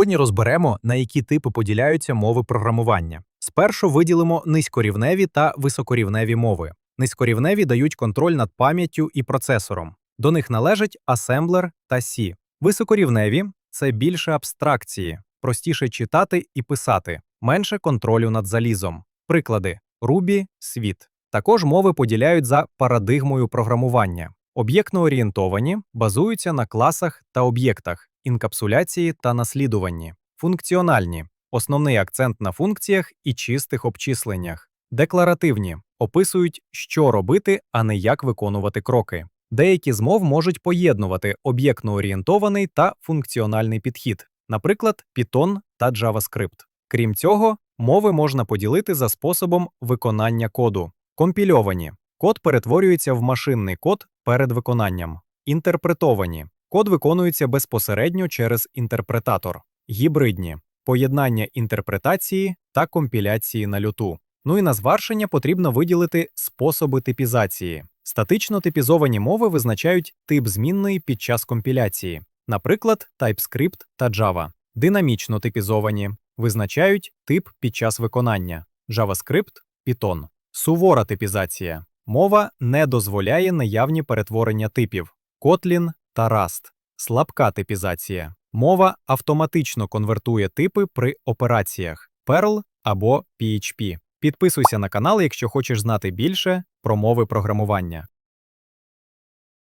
Сьогодні розберемо, на які типи поділяються мови програмування. Спершу виділимо низькорівневі та високорівневі мови. Низькорівневі дають контроль над пам'яттю і процесором. До них належать асемблер та C. Високорівневі це більше абстракції, простіше читати і писати, менше контролю над залізом. Приклади Ruby, світ. Також мови поділяють за парадигмою програмування. Об'єктно орієнтовані базуються на класах та об'єктах, інкапсуляції та наслідуванні, функціональні, основний акцент на функціях і чистих обчисленнях, декларативні, описують, що робити, а не як виконувати кроки. Деякі з мов можуть поєднувати об'єктно орієнтований та функціональний підхід, наприклад, Python та JavaScript. Крім цього, мови можна поділити за способом виконання коду. Компільовані код перетворюється в машинний код перед виконанням. Інтерпретовані код виконується безпосередньо через інтерпретатор. Гібридні поєднання інтерпретації та компіляції на люту. Ну і на звершення потрібно виділити способи типізації. Статично типізовані мови визначають тип змінної під час компіляції, наприклад, TypeScript та Java. Динамічно типізовані визначають тип під час виконання JavaScript, Python. Сувора типізація. Мова не дозволяє наявні перетворення типів Kotlin та Rust. Слабка типізація. Мова автоматично конвертує типи при операціях Perl або PHP. Підписуйся на канал, якщо хочеш знати більше про мови програмування.